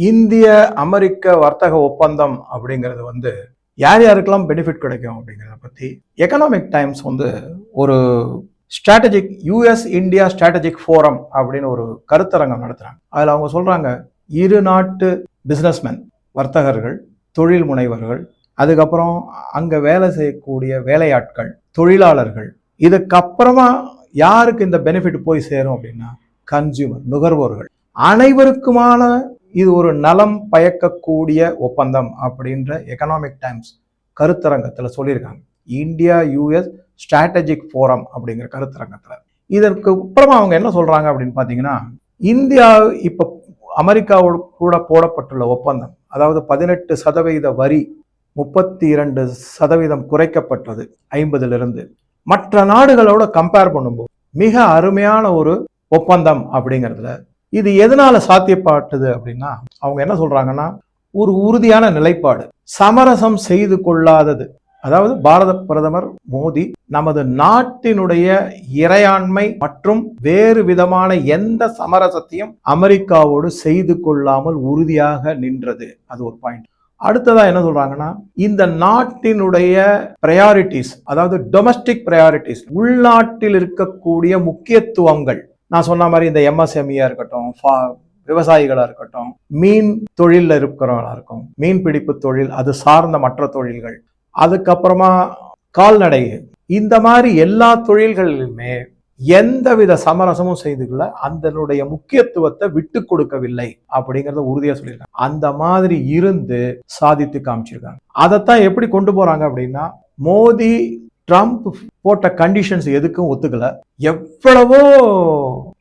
இந்திய அமெரிக்க வர்த்தக ஒப்பந்தம் அப்படிங்கிறது வந்து யார் யாருக்கெல்லாம் பெனிஃபிட் கிடைக்கும் அப்படிங்கிறத பற்றி எக்கனாமிக் டைம்ஸ் வந்து ஒரு strategic US India strategic forum அப்படின்னு ஒரு கருத்தரங்கம் நடத்துகிறாங்க அதில் அவங்க சொல்கிறாங்க இரு நாட்டு பிஸ்னஸ்மேன் வர்த்தகர்கள் தொழில் முனைவர்கள் அதுக்கப்புறம் அங்கே வேலை செய்யக்கூடிய வேலையாட்கள் தொழிலாளர்கள் இதுக்கப்புறமா யாருக்கு இந்த பெனிஃபிட் போய் சேரும் அப்படின்னா கன்சியூமர் நுகர்வோர்கள். அனைவருக்குமான இது ஒரு நலம் பயக்கக்கூடிய ஒப்பந்தம் அப்படின்ற எக்கனாமிக் டைம்ஸ் கருத்தரங்கத்தில் சொல்லியிருக்காங்க. இந்தியா யூஎஸ் ஸ்ட்ராட்டஜிக் ஃபோரம் அப்படிங்கிற கருத்தரங்கத்தில். இதற்கு அப்புறமா அவங்க என்ன சொல்கிறாங்க அப்படின்னு பார்த்தீங்கன்னா இந்தியா இப்போ அமெரிக்காவோடு கூட போடப்பட்டுள்ள ஒப்பந்தம் அதாவது பதினெட்டு சதவீத வரி முப்பத்தி இரண்டு சதவீதம் குறைக்கப்பட்டது ஐம்பதுலேருந்து. மற்ற நாடுகளோட கம்பேர் பண்ணும்போது மிக அருமையான ஒரு ஒப்பந்தம் அப்படிங்கிறதுல இது எதனால சாத்தியப்பட்டது அப்படின்னா அவங்க என்ன சொல்றாங்கன்னா ஒரு உறுதியான நிலைப்பாடு சமரசம் செய்து கொள்ளாதது. அதாவது பாரத பிரதமர் மோடி நமது நாட்டினுடைய இறையாண்மை மற்றும் வேறு விதமான எந்த சமரசத்தையும் அமெரிக்காவோடு செய்து கொள்ளாமல் உறுதியாக நின்றது. அது ஒரு பாயிண்ட் அடுத்ததா என்ன சொல்றாங்கன்னா இந்த நாட்டினுடைய ப்ரையாரிட்டிஸ் அதாவது டொமஸ்டிக் ப்ரையாரிட்டிஸ் உள்நாட்டில் இருக்கக்கூடிய முக்கியத்துவங்கள் நான் சொன்ன மாதிரி இந்த எம்எஸ்எம்இயா இருக்கட்டும் ஃபா- விவசாயிகளாக இருக்கட்டும் மீன் தொழிலில் இருக்கிறவங்களா இருக்கும். மீன் பிடிப்பு தொழில் அது சார்ந்த மற்ற தொழில்கள். அதுக்கப்புறமா கால்நடை. இந்த மாதிரி எல்லா தொழில்களிலுமே எந்தவித சமரசமும் செய்து கொள்ள அதனுடைய முக்கியத்துவத்தை விட்டு கொடுக்கவில்லை அப்படிங்கிறத உறுதியாக சொல்லியிருக்காங்க. அந்த மாதிரி இருந்து சாதித்து காமிச்சிருக்காங்க. அதைத்தான் எப்படி கொண்டு போறாங்க அப்படின்னா மோடி ட்ரம்ப் போட்ட கண்டிஷன்ஸ் எதுக்கும் ஒத்துக்கல. எவ்வளவோ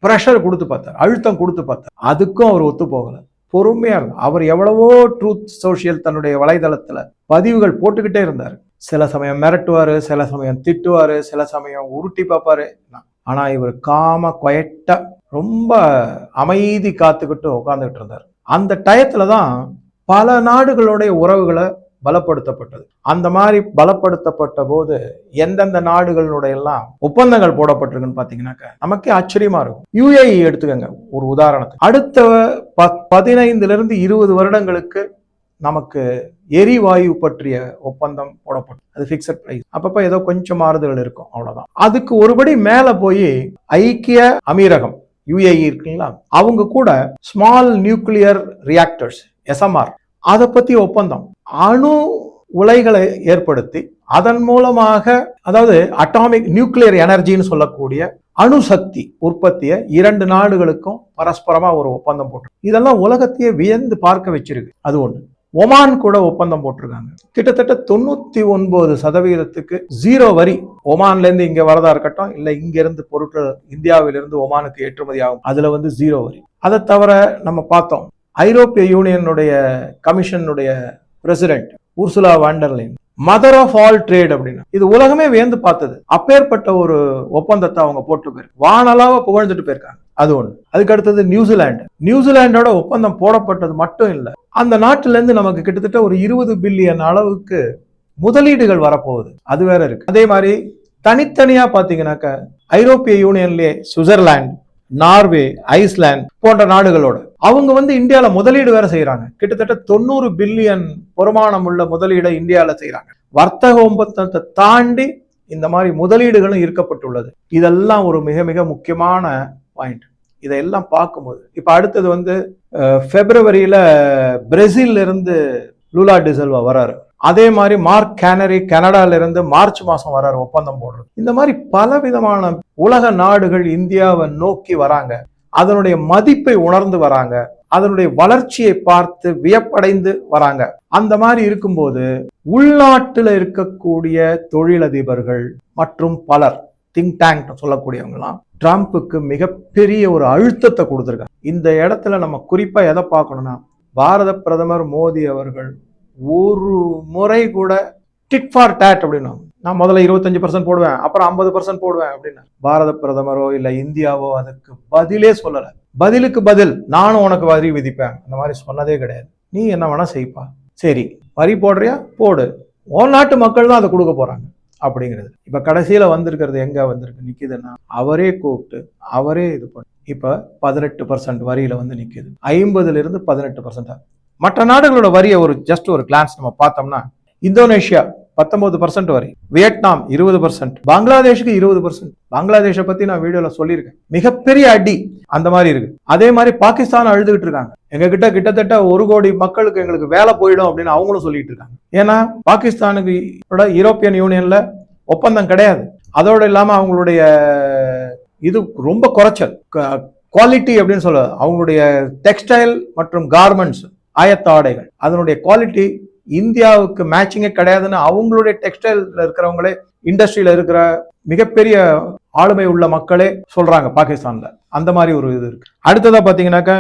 ப்ரெஷர் கொடுத்து பார்த்தார் அழுத்தம் கொடுத்து பார்த்தார். அதுக்கும் அவர் ஒத்து போகலை. பொறுமையாக இருந்தார். அவர் எவ்வளவோ ட்ரூத் சோஷியல் தன்னுடைய வலைதளத்தில் பதிவுகள் போட்டுக்கிட்டே இருந்தார். சில சமயம் மிரட்டுவார் சில சமயம் திட்டுவார் சில சமயம் உருட்டி பார்ப்பாரு. ஆனால் இவர் காம கொயட்டாக ரொம்ப அமைதி காத்துக்கிட்டு உட்காந்துக்கிட்டு இருந்தார். அந்த டயத்தில் தான் பல நாடுகளுடைய உறவுகளை பலப்படுத்தப்பட்டது. அந்த மாதிரி பலப்படுத்தப்பட்ட போது எந்தெந்த நாடுகளுடைய எல்லாம் ஒப்பந்தங்கள் போடப்பட்டிருக்குன்னு பாத்தீங்கன்னாக்க நமக்கே ஆச்சரியமா இருக்கும். யுஏஇ எடுத்துக்கங்க ஒரு உதாரணத்துக்கு. அடுத்த ப- பதினைந்துல இருந்து இருபது வருடங்களுக்கு நமக்கு எரிவாயு பற்றிய ஒப்பந்தம் போடப்படும் அது ஃபிக்ஸட் பிரைஸ் அப்பப்ப ஏதோ கொஞ்சம் மாறுதல் இருக்கும் அவ்வளவுதான். அதுக்கு ஒருபடி மேல போய் ஐக்கிய அமீரகம் யுஏஇ இருக்குங்களா? அவங்க கூட ஸ்மால் நியூக்ளியர் ரியாக்டர்ஸ் எஸ்எம்ஆர் அதை பத்தி ஒப்பந்தம். அணு உலைகளை ஏற்படுத்தி அதன் மூலமாக அதாவது அட்டாமிக் நியூக்ளியர் எனர்ஜின்னு சொல்லக்கூடிய அணுசக்தி உற்பத்தியை இரண்டு நாடுகளுக்கும் பரஸ்பரமா ஒரு ஒப்பந்தம் போட்டு இதெல்லாம் உலகத்தையே வியந்து பார்க்க வச்சிருக்கு. அது ஒண்ணு. ஒமான் கூட ஒப்பந்தம் போட்டிருக்காங்க. கிட்டத்தட்ட தொண்ணூத்தி ஒன்பது சதவீதத்துக்கு ஜீரோ வரி ஒமான்ல இருந்து இங்க வரதா இருக்கட்டும் இல்ல இங்க இருந்து பொருட்கள் இந்தியாவிலிருந்து ஒமானுக்கு ஏற்றுமதி ஆகும். அதுல வந்து ஜீரோ வரி. அதை தவிர நம்ம பார்த்தோம். ஐரோப்பிய யூனியனுடைய கமிஷனுடைய president Ursula von der Leyen mother of all trade அப்படின்னு. இது உலகமே வியந்து பார்த்தது. அப்பேற்பட்ட ஒரு ஒப்பந்தத்தை அவங்க போட்டு போயிருக்கு. வானலாவ புகழ்ந்துட்டு போயிருக்காங்க. அது ஒண்ணு. அதுக்கு அடுத்தது நியூசிலாந்து நியூசிலாண்டோட ஒப்பந்தம் போடப்பட்டது மட்டும் இல்ல. அந்த நாட்டுல இருந்து நமக்கு கிட்டத்தட்ட ஒரு இருபது பில்லியன் அளவுக்கு முதலீடுகள் வரப்போகுது. அது வேற இருக்கு. அதே மாதிரி தனித்தனியா பாத்தீங்கன்னாக்க ஐரோப்பிய யூனியன்லேயே சுவிட்சர்லாந்து நார்வே ஐஸ்லாந்து போன்ற நாடுகளோட. அவங்க வந்து இந்தியாவில் முதலீடு வேற செய்கிறாங்க கிட்டத்தட்ட தொண்ணூறு பில்லியன் பொறுமானம் உள்ள முதலீடை இந்தியாவில் செய்கிறாங்க வர்த்தக ஒப்பந்தத்தை தாண்டி இந்த மாதிரி முதலீடுகளும் ஈர்க்கப்பட்டுள்ளது. இதெல்லாம் ஒரு மிக மிக முக்கியமான பாயிண்ட் இதையெல்லாம் பார்க்கும்போது இப்போ அடுத்தது வந்து பிப்ரவரியில் பிப்ரவரியில இருந்து லூலா டிசல்வா வராரு. அதே மாதிரி மார்க் கேனரி கனடால இருந்து மார்ச் மாதம் வராரு ஒப்பந்தம் போடுறது. இந்த மாதிரி பல விதமான உலக நாடுகள் இந்தியாவை நோக்கி வராங்க. அதனுடைய மதிப்பை உணர்ந்து வராங்க. அதனுடைய வளர்ச்சியை பார்த்து வியப்படைந்து வராங்க. அந்த மாதிரி இருக்கும்போது உள்நாட்டுல இருக்கக்கூடிய தொழிலதிபர்கள் மற்றும் பலர் திங்க் டேங்க் சொல்லக்கூடியவங்களாம் ட்ரம்ப்புக்கு மிகப்பெரிய ஒரு அழுத்தத்தை கொடுத்துருக்காங்க. இந்த இடத்துல நம்ம குறிப்பா எதை பார்க்கணும்னா பாரத பிரதமர் மோடி அவர்கள் ஒரு முறை கூட டிட் ஃபார் டேட் அப்படின்னு நான் முதல்ல இருபத்தஞ்சு பர்சன்ட் போடுவேன் அப்புறம் ஐம்பது பர்சன்ட் போடுவேன் அப்படின்னு பாரத பிரதமரோ இல்லை இந்தியாவோ அதுக்கு பதிலே சொல்லலை. பதிலுக்கு பதில் நானும் உனக்கு வரி விதிப்பேன். அந்த மாதிரி சொன்னதே கிடையாது. நீ என்ன வேணா செய்ப்பா. சரி வரி போடுறியா? போடு. உன் நாட்டு மக்கள் தான் அதை கொடுக்க போறாங்க அப்படிங்கிறது. இப்ப கடைசியில வந்திருக்கிறது எங்க வந்திருக்கு? நிக்குதுன்னா அவரே கூப்பிட்டு அவரே இது பண்ணு. இப்போ பதினெட்டு பர்சன்ட் வரியில வந்து நிக்குது. ஐம்பதுல இருந்து பதினெட்டு பர்சன்ட் மற்ற நாடுகளோட வரியை ஒரு ஜஸ்ட் ஒரு கிளான்ஸ் நம்ம பார்த்தோம்னா இந்தோனேஷியா பத்தொன்பது பர்சன்ட் வரி வியட்நாம் இருபது பர்சன்ட் பங்களாதேஷுக்கு இருபது பர்சன்ட் பங்களாதேஷை பத்தி நான் வீடியோல சொல்லியிருக்கேன். மிகப்பெரிய அடி அந்த மாதிரி இருக்கு. அதே மாதிரி பாகிஸ்தான் அழுதுகிட்டு இருக்காங்க. எங்க கிட்ட கிட்டத்தட்ட ஒரு கோடி மக்களுக்கு எங்களுக்கு வேலை போயிடும் அப்படின்னு அவங்களும் சொல்லிட்டு இருக்காங்க. ஏன்னா பாகிஸ்தானுக்கு யூரோப்பியன் யூனியன்ல ஒப்பந்தம் கிடையாது. அதோடு இல்லாம அவங்களுடைய இது ரொம்ப குறைச்சல். குவாலிட்டி அப்படின்னு சொல்ல அவங்களுடைய டெக்ஸ்டைல் மற்றும் கார்மெண்ட்ஸ் ஆயத்தாடைகள். அதனுடைய குவாலிட்டி இந்தியாவுக்கு மேட்சிங்கே கிடையாதுன்னு அவங்களுடைய டெக்ஸ்டைல்ல இருக்கிறவங்களே இண்டஸ்ட்ரியில இருக்கிற மிகப்பெரிய ஆளுமை உள்ள மக்களே சொல்றாங்க பாகிஸ்தான்ல. அந்த மாதிரி ஒரு இது இருக்கு. அடுத்ததா பாத்தீங்கன்னாக்க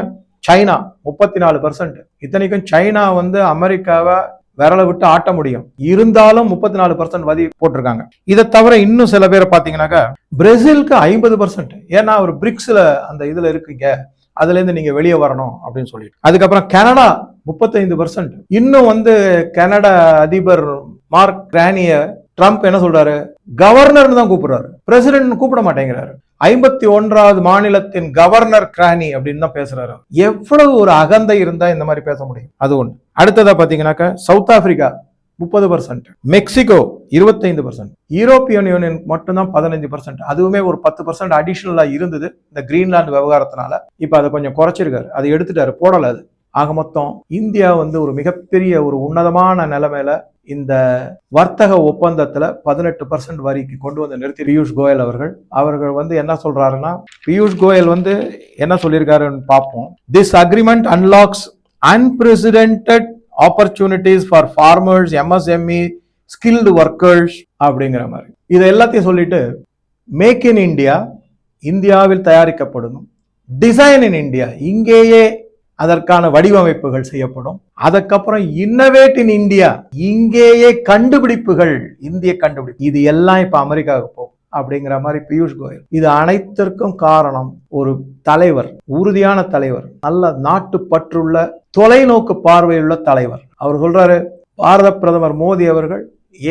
சைனா முப்பத்தி நாலு பர்சன்ட் இத்தனைக்கும் சைனா வந்து அமெரிக்காவை விரலை விட்டு ஆட்ட முடியும். இருந்தாலும் முப்பத்தி நாலு பர்சன்ட் வதி போட்டிருக்காங்க. இதை தவிர இன்னும் சில பேரை பாத்தீங்கன்னாக்கா பிரேசிலுக்கு ஐம்பது பர்சன்ட் ஏன்னா அவர் பிரிக்ஸ்ல அந்த இதுல இருக்கீங்க. அதுல இருந்து நீங்க வெளியே வரணும் அப்படின்னு சொல்லிட்டு. அதுக்கப்புறம் கனடா முப்பத்தைந்து பர்சன்ட் இன்னும் வந்து கனடா அதிபர் மார்க் கிரானிய ட்ரம்ப் என்ன சொல்றாரு? கவர்னர்னு தான் கூப்பிடுறாரு. பிரசிடென்ட் கூப்பிட மாட்டேங்கிறாரு. ஐம்பத்தி ஒன்றாவது மாநிலத்தின் கவர்னர் கிரானி அப்படின்னு தான் பேசுறாரு. எவ்வளவு ஒரு அகந்தை இருந்தா இந்த மாதிரி பேச முடியும்? அது ஒன்று அடுத்ததா பாத்தீங்கன்னாக்க சவுத் ஆப்பிரிக்கா முப்பது பர்சன்ட் மெக்சிகோ இருபத்தைந்து பர்சன்ட் யூரோப்பியன் யூனியன் மட்டும்தான் பதினஞ்சு பர்சன்ட் அதுவுமே ஒரு பத்து பர்சன்ட் அடிஷ்னலாக இருந்தது இந்த கிரீன்லாந்து விவகாரத்தினால. இப்ப அதை கொஞ்சம் குறைச்சிருக்காரு. அதை எடுத்துட்டாரு. போடல அது. ஆக மொத்தம் இந்தியா வந்து ஒரு மிகப்பெரிய ஒரு உன்னதமான நிலைமையில இந்த வர்த்தக ஒப்பந்தத்துல பதினெட்டு பர்சன்ட் வரிக்கு கொண்டு வந்து நிறுத்தி பியூஷ் கோயல் அவர்கள். அவர்கள் வந்து என்ன சொல்றாருன்னா பியூஷ் கோயல் வந்து என்ன சொல்லியிருக்காருன்னு பார்ப்போம். This agreement unlocks unprecedented opportunities for farmers MSME skilled workers அப்படிங்கிற மாதிரி. இதை எல்லாத்தையும் சொல்லிட்டு மேக் இன் இந்தியா இந்தியாவில் தயாரிக்கப்படும் டிசைன் இன் இந்தியா இங்கேயே அதற்கான வடிவமைப்புகள் செய்யப்படும். அதுக்கப்புறம் இன்னவேட் இன் இந்தியா இங்கேயே கண்டுபிடிப்புகள் இந்திய கண்டுபிடிப்பு. இது எல்லாம் இப்ப அமெரிக்காவுக்கு போகும் அப்படிங்கிற மாதிரி பியூஷ் கோயல். இது அனைத்திற்கும் காரணம் ஒரு தலைவர் உறுதியான தலைவர் நல்ல நாட்டு பற்றுள்ள தொலைநோக்கு பார்வையுள்ள தலைவர். அவர் சொல்றாரு பாரத பிரதமர் மோடி அவர்கள்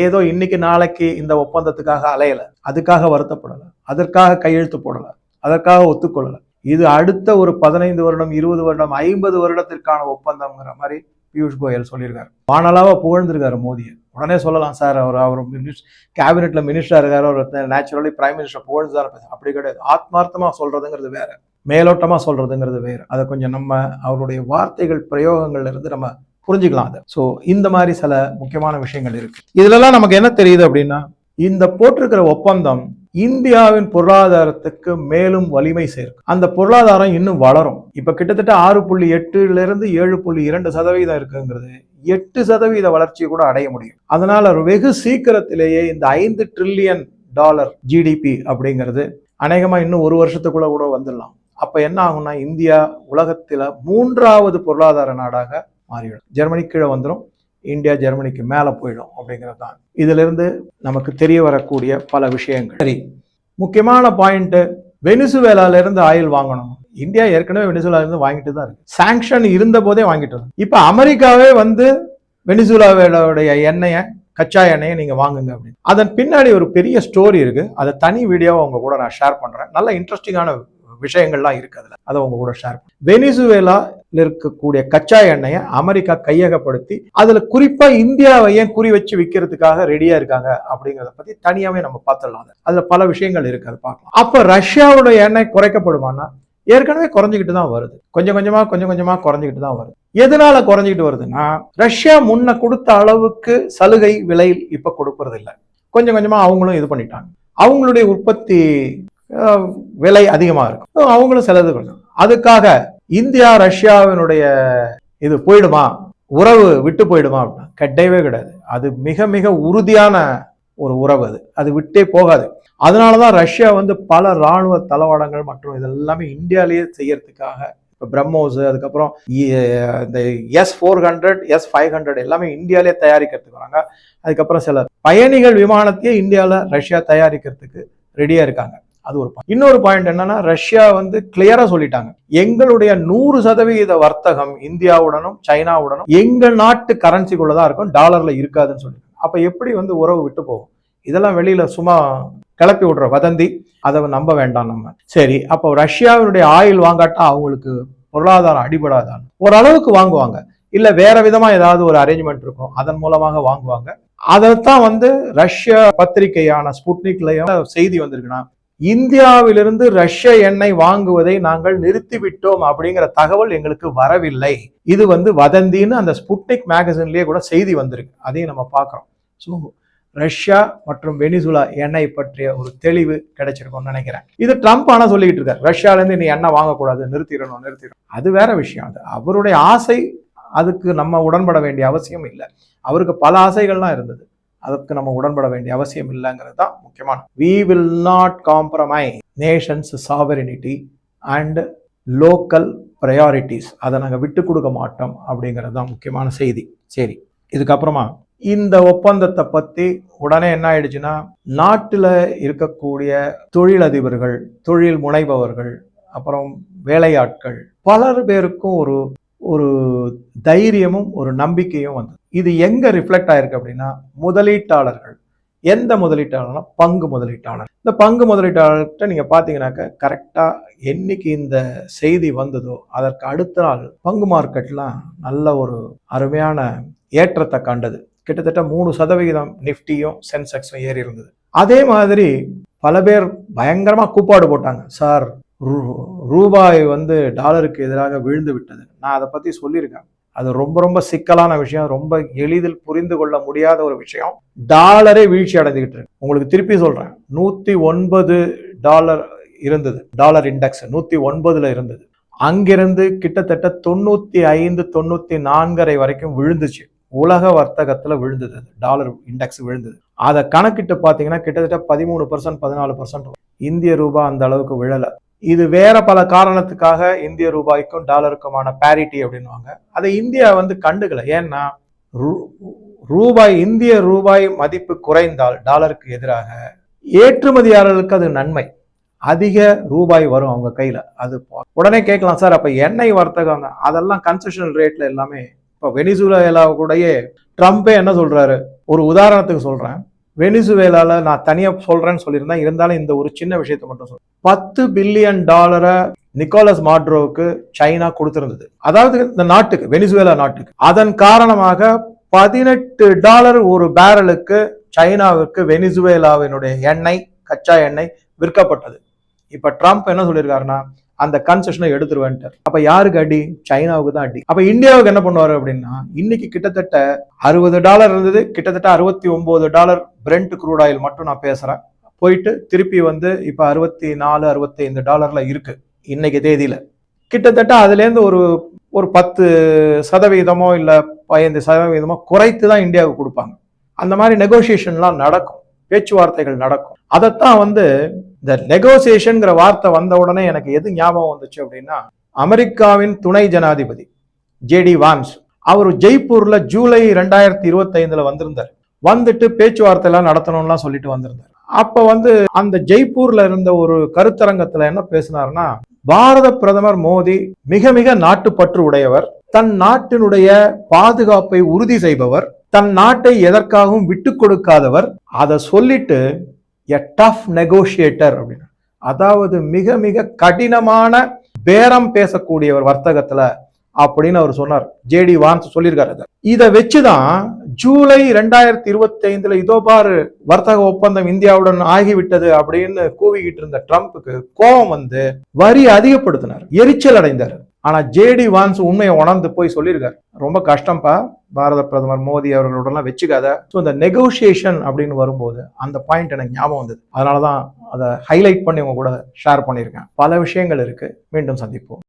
ஏதோ இன்னைக்கு நாளைக்கு இந்த ஒப்பந்தத்துக்காக அலையல. அதுக்காக வருத்தப்படல. அதற்காக கையெழுத்து போடல. அதற்காக ஒத்துக்கொள்ளல. இது அடுத்த ஒரு பதினைந்து வருடம் இருபது வருடம் ஐம்பது வருடத்திற்கான ஒப்பந்தம்ங்கிற மாதிரி பியூஷ் கோயல் சொல்லியிருக்காரு. வானலாவா புகழ்ந்திருக்காரு மோடியை. உடனே சொல்லலாம் சார் அவர் அவர் மினிஸ் கேபினெட்ல மினிஸ்டரா இருக்காரு அவர் நேச்சுரலி பிரைம் மினிஸ்டர் புகழ்ந்தார் அப்படி கிடையாது. ஆத்மார்த்தமா சொல்றதுங்கிறது வேற. மேலோட்டமா சொல்றதுங்கிறது வேற. அதை கொஞ்சம் நம்ம அவருடைய வார்த்தைகள் பிரயோகங்கள்ல இருந்து நம்ம புரிஞ்சுக்கலாம் அதை. ஸோ இந்த மாதிரி சில முக்கியமான விஷயங்கள் இருக்கு. இதுலலாம் நமக்கு என்ன தெரியுது அப்படின்னா இந்த போட்டிருக்கிற ஒப்பந்தம் இந்தியாவின் பொருளாதாரத்துக்கு மேலும் வலிமை சேர்க்கும். அந்த பொருளாதாரம் இன்னும் வளரும். இப்ப கிட்டத்தட்ட ஆறு புள்ளி எட்டுல இருந்து ஏழு புள்ளி இரண்டு சதவீதம் இருக்குங்கிறது. எட்டு சதவீத வளர்ச்சியை கூட அடைய முடியும். அதனால வெகு சீக்கிரத்திலேயே இந்த ஐந்து ட்ரில்லியன் டாலர் ஜிடிபி அப்படிங்கிறது அநேகமா இன்னும் ஒரு வருஷத்துக்குள்ள கூட வந்துடலாம். அப்ப என்ன ஆகும்னா இந்தியா உலகத்துல மூன்றாவது பொருளாதார நாடாக மாறிவிடும். ஜெர்மனி கீழே வந்துடும் இந்தியா ஜெர்மனிக்கு மேலே போயிடும் அப்படிங்கிறது தான். இதிலிருந்து நமக்கு தெரிய வரக்கூடிய பல விஷயங்கள். சரி முக்கியமான பாயிண்ட்டு வெனிசுவேலாலேருந்து ஆயில் வாங்கணும். இந்தியா ஏற்கனவே வெனிசுவேலாலேருந்து வாங்கிட்டு தான் இருக்கு. சாங்ஷன் இருந்த போதே வாங்கிட்டு இருக்கு இப்போ அமெரிக்காவே வந்து வெனிசுவேலாவுடைய எண்ணெயை கச்சா எண்ணெயை நீங்கள் வாங்குங்க அப்படின்னு. அதன் பின்னாடி ஒரு பெரிய ஸ்டோரி இருக்குது அதை தனி வீடியோவை உங்கள் கூட நான் ஷேர் பண்ணுறேன் நல்ல இன்ட்ரெஸ்டிங்கான விஷயங்கள்லாம் இருக்கு அதில். அதை உங்க கூட ஷேர் வெனிசுவேலா இருக்கக்கூடிய கச்சா எண்ணெயை அமெரிக்கா கையகப்படுத்தி அதுல குறிப்பா இந்தியாவை ஏன் குறி வச்சு விற்கிறதுக்காக ரெடியா இருக்காங்க அப்படிங்கிறத பத்தி தனியாவே நம்ம பார்த்துடலாம் அதை. அதுல பல விஷயங்கள் இருக்கு அதை பார்க்கலாம். அப்ப ரஷ்யாவோட எண்ணெய் குறைக்கப்படுமானா ஏற்கனவே குறைஞ்சிக்கிட்டு தான் வருது. கொஞ்சம் கொஞ்சமா கொஞ்சம் கொஞ்சமா குறைஞ்சிக்கிட்டு தான் வருது. எதனால குறைஞ்சிக்கிட்டு வருதுன்னா ரஷ்யா முன்ன கொடுத்த அளவுக்கு சலுகை விலை இப்ப கொடுக்கறது இல்லை கொஞ்சம் கொஞ்சமா அவங்களும் இது பண்ணிட்டாங்க. அவங்களுடைய உற்பத்தி விலை அதிகமாக இருக்கும். அவங்களும் செலவு கொஞ்சம் அதுக்காக இந்தியா ரஷ்யாவினுடைய இது போயிடுமா? உறவு விட்டு போயிடுமா? அப்படின்னா கிடையவே கிடையாது. அது மிக மிக உறுதியான ஒரு உறவு அது. அது விட்டே போகாது. அதனால தான் ரஷ்யா வந்து பல ராணுவ தளவாடங்கள் மற்றும் இதெல்லாமே இந்தியாலேயே செய்யறதுக்காக இப்போ பிரம்மோஸ் அதுக்கப்புறம் இந்த S four hundred S five hundred எல்லாமே இந்தியாவிலே தயாரிக்கிறதுக்கு வராங்க. அதுக்கப்புறம் சில பயணிகள் விமானத்தையே இந்தியாவில் ரஷ்யா தயாரிக்கிறதுக்கு ரெடியாக இருக்காங்க. அது ஒரு இன்னொரு பாயிண்ட் என்னன்னா ரஷ்யா வந்து கிளியரா சொல்லிட்டாங்க. எங்களுடைய நூறு சதவிகித வர்த்தகம் இந்தியாவுடனும் சைனாவுடனும் எங்க நாட்டு கரன்சிக்குள்ள தான் இருக்கும் டாலர்ல இருக்காதுன்னு சொல்லிட்டாங்க. அப்ப எப்படி வந்து உறவு விட்டு போகும்? இதெல்லாம் வெளியில சும்மா கிளப்பி விடுற வதந்தி. அதை நம்ப வேண்டாம் நம்ம. சரி அப்போ ரஷ்யாவினுடைய ஆயில் வாங்காட்டா அவங்களுக்கு பொருளாதாரம் அடிபடாதான் ஓரளவுக்கு வாங்குவாங்க. இல்ல வேற விதமா ஏதாவது ஒரு அரேஞ்ச்மெண்ட் இருக்கும் அதன் மூலமாக வாங்குவாங்க. அதைத்தான் வந்து ரஷ்ய பத்திரிகையான ஸ்புட்னிக்லயும் செய்தி வந்திருக்குன்னா இந்தியாவிலிருந்து ரஷ்ய எண்ணெய் வாங்குவதை நாங்கள் நிறுத்திவிட்டோம் அப்படிங்கிற தகவல் எங்களுக்கு வரவில்லை. இது வந்து வதந்தின்னு அந்த ஸ்புட்னிக் மேகசின்லேயே கூட செய்தி வந்திருக்கு. அதையும் நம்ம பார்க்குறோம். ஸோ ரஷ்யா மற்றும் வெனிசுலா எண்ணெய் பற்றிய ஒரு தெளிவு கிடைச்சிருக்கும்னு நினைக்கிறேன். இது ட்ரம்ப் ஆனால் சொல்லிக்கிட்டு இருக்காரு. ரஷ்யால இருந்து நீ எண்ணெய் வாங்கக்கூடாது நிறுத்திடணும் நிறுத்திடணும். அது வேற விஷயம். அது அவருடைய ஆசை அதுக்கு நம்ம உடன்பட வேண்டிய அவசியம் இல்லை. அவருக்கு பல ஆசைகள்லாம் இருந்தது. அதுக்கு நம்ம உடன்பட வேண்டிய அவசியம் இல்லைங்கிறது தான் முக்கியமான. We will not compromise nations sovereignty and local priorities அதை நாங்கள் விட்டு கொடுக்க மாட்டோம் அப்படிங்கிறது தான் முக்கியமான செய்தி. சரி இதுக்கப்புறமா இந்த ஒப்பந்தத்தை பற்றி உடனே என்ன ஆயிடுச்சுன்னா நாட்டில் இருக்கக்கூடிய தொழிலதிபர்கள் தொழில் முனைபவர்கள் அப்புறம் வேலையாட்கள் பலர் பேருக்கும் ஒரு ஒரு தைரியமும் ஒரு நம்பிக்கையும் வந்தது. இது எங்கே ரிஃப்ளெக்ட் ஆயிருக்கு அப்படின்னா முதலீட்டாளர்கள். எந்த முதலீட்டாளர்னா பங்கு முதலீட்டாளர். இந்த பங்கு முதலீட்டாளர்கிட்ட நீங்கள் பார்த்தீங்கன்னாக்க கரெக்டாக என்னைக்கு இந்த செய்தி வந்ததோ அதற்கு அடுத்த நாள் பங்கு மார்க்கெட்லாம் நல்ல ஒரு அருமையான ஏற்றத்தை கண்டது. கிட்டத்தட்ட மூணு சதவிகிதம் நிஃப்டியும் சென்செக்ஸும் ஏறி இருந்தது. அதே மாதிரி பல பேர் பயங்கரமாக கூப்பாடு போட்டாங்க. சார் ரூபாய் வந்து டாலருக்கு எதிராக விழுந்து விட்டது. நான் அதை பற்றி சொல்லியிருக்கேன். அது ரொம்ப ரொம்ப சிக்கலான விஷயம். ரொம்ப எளிதில் புரிந்து கொள்ள முடியாத ஒரு விஷயம். டாலரே வீழ்ச்சி அடைஞ்சுக்கிட்டு இருக்கு. உங்களுக்கு திருப்பி சொல்கிறேன் நூற்றி ஒன்பது டாலர் இருந்தது. டாலர் இண்டெக்ஸ் நூற்றி ஒன்பதுல இருந்தது. அங்கிருந்து கிட்டத்தட்ட தொண்ணூற்றி ஐந்து தொண்ணூற்றி நான்கரை வரைக்கும் விழுந்துச்சு. உலக வர்த்தகத்தில் விழுந்தது அது. டாலர் இண்டெக்ஸ் விழுந்தது. அதை கணக்கிட்டு பார்த்தீங்கன்னா கிட்டத்தட்ட பதிமூணு பர்சன்ட் பதினாலு பர்சன்ட் இந்திய ரூபாய் அந்த அளவுக்கு விழலை. இது வேற பல காரணத்துக்காக இந்திய ரூபாய்க்கும் டாலருக்குமான பேரிட்டி அப்படின்னுவாங்க. அதை இந்தியா வந்து கண்டுக்கல. ஏன்னா ரூபாய் இந்திய ரூபாய் மதிப்பு குறைந்தால் டாலருக்கு எதிராக ஏற்றுமதியாளர்களுக்கு அது நன்மை. அதிக ரூபாய் வரும் அவங்க கையில். அது உடனே கேட்கலாம் சார் அப்போ எண்ணெய் வர்த்தகம் அதெல்லாம் கன்செஷனல் ரேட்ல எல்லாமே இப்போ வெனிசுவேலா கூடயே ட்ரம்ப்பே என்ன சொல்றாரு? ஒரு உதாரணத்துக்கு சொல்றேன். வெனிசுவேலாவில் நான் தனியாக சொல்றேன்னு சொல்லியிருந்தேன். இருந்தாலும் இந்த ஒரு சின்ன விஷயத்தை மட்டும் சொல்றேன். பத்து பில்லியன் டாலரை நிக்கோலஸ் மாட்ரோவுக்கு சைனா கொடுத்திருந்தது. அதாவது இந்த நாட்டுக்கு வெனிசுவேலா நாட்டுக்கு. அதன் காரணமாக பதினெட்டு டாலர் ஒரு பேரலுக்கு சைனாவுக்கு வெனிசுவேலாவினுடைய எண்ணெய் கச்சா எண்ணெய் விற்கப்பட்டது. இப்ப ட்ரம்ப் என்ன சொல்லியிருக்காருன்னா அந்த கன்செஷனை எடுத்துருவேன்ட்டார் அப்ப யாருக்கு அடி? சைனாவுக்கு தான் அடி. அப்ப இந்தியாவுக்கு என்ன பண்ணுவாரு அப்படின்னா இன்னைக்கு கிட்டத்தட்ட அறுபது டாலர் இருந்தது கிட்டத்தட்ட அறுபத்தி ஒன்பது டாலர் பிரெண்ட் குரூட் ஆயில் மட்டும் நான் பேசுறேன். போயிட்டு திருப்பி வந்து இப்போ அறுபத்தி நாலு அறுபத்தி ஐந்து டாலர்ல இருக்கு இன்னைக்கு தேதியில. கிட்டத்தட்ட அதுலேருந்து ஒரு ஒரு பத்து சதவீதமோ இல்லை பதினைந்து சதவீதமோ குறைத்து தான் இந்தியாவுக்கு கொடுப்பாங்க. அந்த மாதிரி நெகோசியேஷன்லாம் நடக்கும். பேச்சுவார்த்தைகள் நடக்கும். அதைத்தான் வந்து இந்த நெகோசியேஷனுங்கிற வார்த்தை வந்த உடனே எனக்கு எது ஞாபகம் வந்துச்சு அப்படின்னா அமெரிக்காவின் துணை ஜனாதிபதி ஜேடி வான்ஸ் அவர் ஜெய்ப்பூர்ல ஜூலை ரெண்டாயிரத்தி இருபத்தைந்தில் வந்திருந்தார். வந்துட்டு பேச்சுவார்த்தை எல்லாம் நடத்தணும்லாம் சொல்லிட்டு வந்திருந்தார். அப்போ வந்து அந்த ஜெய்ப்பூர்ல இருந்த ஒரு கருத்தரங்கத்துல என்ன பேசினார்னா பாரத பிரதமர் மோடி மிக மிக நாட்டுப்பற்று உடையவர் தன் நாட்டினுடைய பாதுகாப்பை உறுதி செய்பவர் தன் நாட்டை எதற்காகவும் விட்டு கொடுக்காதவர் அதை சொல்லிட்டு எ டஃப் நெகோஷியேட்டர் அப்படின்னு. அதாவது மிக மிக கடினமான பேரம் பேசக்கூடியவர் வர்த்தகத்துல அப்படின்னு அவர் சொன்னார். ஜேடி வான்ஸ் சொல்லியிருக்காரு அதை. இதை வச்சுதான் ஜூலை ரெண்டாயிரத்தி இருபத்தி ஐந்துல இதோ பாரு வர்த்தக ஒப்பந்தம் இந்தியாவுடன் ஆகிவிட்டது அப்படின்னு கூவிக்கிட்டு இருந்த ட்ரம்ப்புக்கு கோபம் வந்து வரி அதிகப்படுத்தினார் எரிச்சல் அடைந்தார். ஆனா ஜேடி வான்ஸ் உண்மையை உணர்ந்து போய் சொல்லியிருக்காரு. ரொம்ப கஷ்டம்ப்பா பாரத பிரதமர் மோடி அவர்களோடலாம் வச்சுக்காத. ஸோ இந்த நெகோசியேஷன் அப்படின்னு வரும்போது அந்த பாயிண்ட் எனக்கு ஞாபகம் வந்தது. அதனால தான் அதை ஹைலைட் பண்ணி உங்க கூட ஷேர் பண்ணியிருக்கேன். பல விஷயங்கள் இருக்கு. மீண்டும் சந்திப்போம்.